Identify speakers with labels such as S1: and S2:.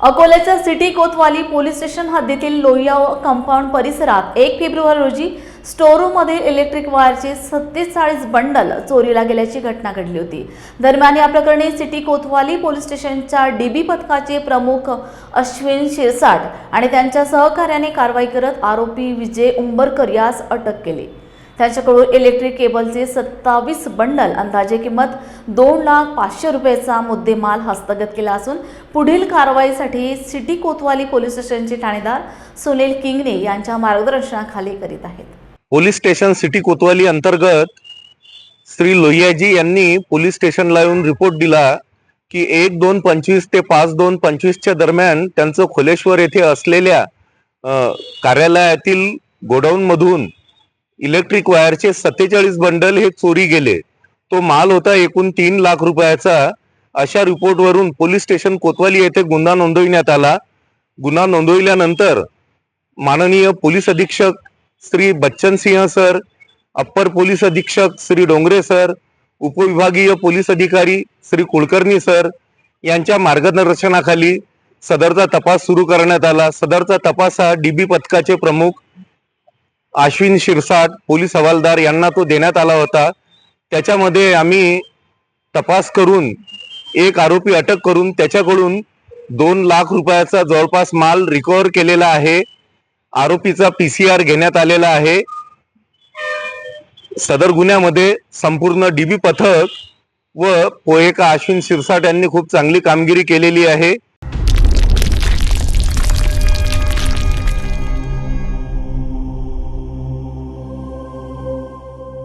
S1: अकोल्याच्या city Kotwali police station हद्दीतील Lohia compound परिसरात एक फेब्रुवारी रोजी स्टोरूममध्ये इलेक्ट्रिक वायरचे सत्तेचाळीस बंडल चोरीला गेल्याची घटना घडली होती. दरम्यान या प्रकरणी सिटी कोतवाली पोलीस स्टेशनच्या डीबी पथकाचे प्रमुख अश्विन शिरसाट आणि त्यांच्या सहकार्याने कारवाई करत आरोपी विजय उंबरकर यास अटक केली. त्यांच्याकडून इलेक्ट्रिक केबलचे सत्तावीस बंडल अंदाजे किंमत दोन लाख पाचशे रुपयाचा मुद्देमाल हस्तगत केला असून पुढील कारवाईसाठी सिटी कोतवाली पोलीस स्टेशनचे ठाणेदार सुनील किंगणे यांच्या मार्गदर्शनाखाली करीत आहेत.
S2: पोलीस स्टेशन सिटी कोतवाली अंतर्गत श्री लोहियाजी यांनी पोलीस स्टेशनला येऊन रिपोर्ट दिला की एक दोन पंचवीस ते पाच दोन पंचवीसच्या दरम्यान त्यांचं खोलेश्वर येथे असलेल्या कार्यालयातील गोडाऊनमधून इलेक्ट्रिक वायरचे सत्तेचाळीस बंडल हे चोरी गेले. तो माल होता एकूण तीन लाख रुपयाचा. अशा रिपोर्टवरून पोलीस स्टेशन कोतवाली येथे गुन्हा नोंदविण्यात आला. गुन्हा नोंदविल्यानंतर माननीय पोलीस अधीक्षक Shri Bachchan Singh sir upper police अधीक्षक श्री डोंगरे सर उपविभागीय पोलीस अधिकारी श्री कुलकर्णी सर यांच्या मार्गदर्शनाखाली सदरचा तपास सुरू करण्यात आला. सदरचा तपास हा डीबी पथकाचे प्रमुख अश्विन शिरसाट पोलीस हवालदार यांना तो देण्यात आला होता. त्याच्यामध्ये आम्ही तपास करून एक आरोपी अटक करून त्याच्याकडून दोन लाख रुपयाचा जवळपास माल रिकव्हर केलेला आहे. आरोपीचा पी सी आर घेण्यात आलेला आहे. सदर गुन्ह्यामध्ये संपूर्ण डीबी पथक व पोएका अश्विन शिरसाट यांनी खूप चांगली कामगिरी केलेली आहे.